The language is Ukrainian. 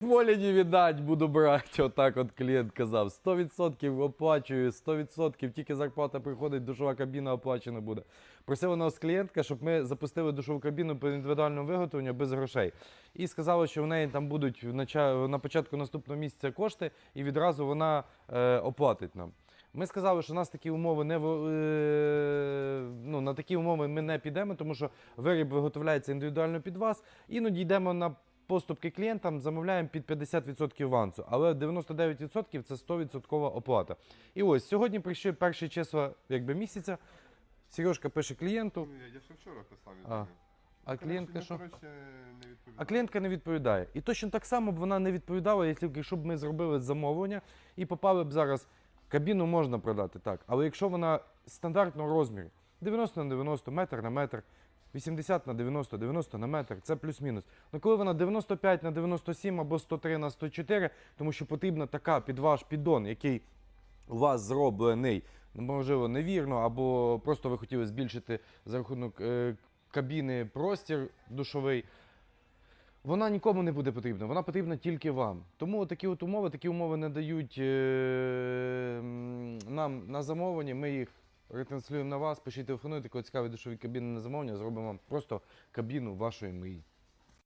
Волі не віддать, буду брати. Отак от клієнт казав. 100% оплачую, 100% тільки зарплата приходить, душова кабіна оплачена буде. Просила нас клієнтка, щоб ми запустили душову кабіну по індивідуальному виготовленню без грошей. І сказала, що в неї там будуть на початку наступного місяця кошти, і відразу вона е, оплатить нам. Ми сказали, що у нас такі умови не е, ну, на такі умови ми не підемо, тому що виріб виготовляється індивідуально під вас. Іноді йдемо на поступки клієнтам, замовляємо під 50% авансу, але 99% це 100% оплата. І ось сьогодні прийшли перші числа якби, місяця. Сережка пише клієнту, Ну, я, ще вчора писав А. а клієнтка що? А клієнтка не відповідає. І точно так само б вона не відповідала, якщо б ми зробили замовлення і попали б зараз. Кабіну можна продати, так. Але якщо вона стандартного розміру 90 на 90, метр на метр, 80 на 90, 90 на метр, це плюс-мінус. Ну коли вона 95 на 97 або 103 на 104, тому що потрібна така під ваш піддон, який у вас зроблений, можливо, невірно, або просто ви хотіли збільшити за рахунок е, кабіни простір душовий. Вона нікому не буде потрібна, вона потрібна тільки вам. Тому такі от умови, такі умови не дають е, нам на замовлення. Ми їх ретранслюємо на вас. Пишіть, телефонуйте, коли цікаві душові кабіни на замовлення, зробимо вам просто кабіну вашої мрії.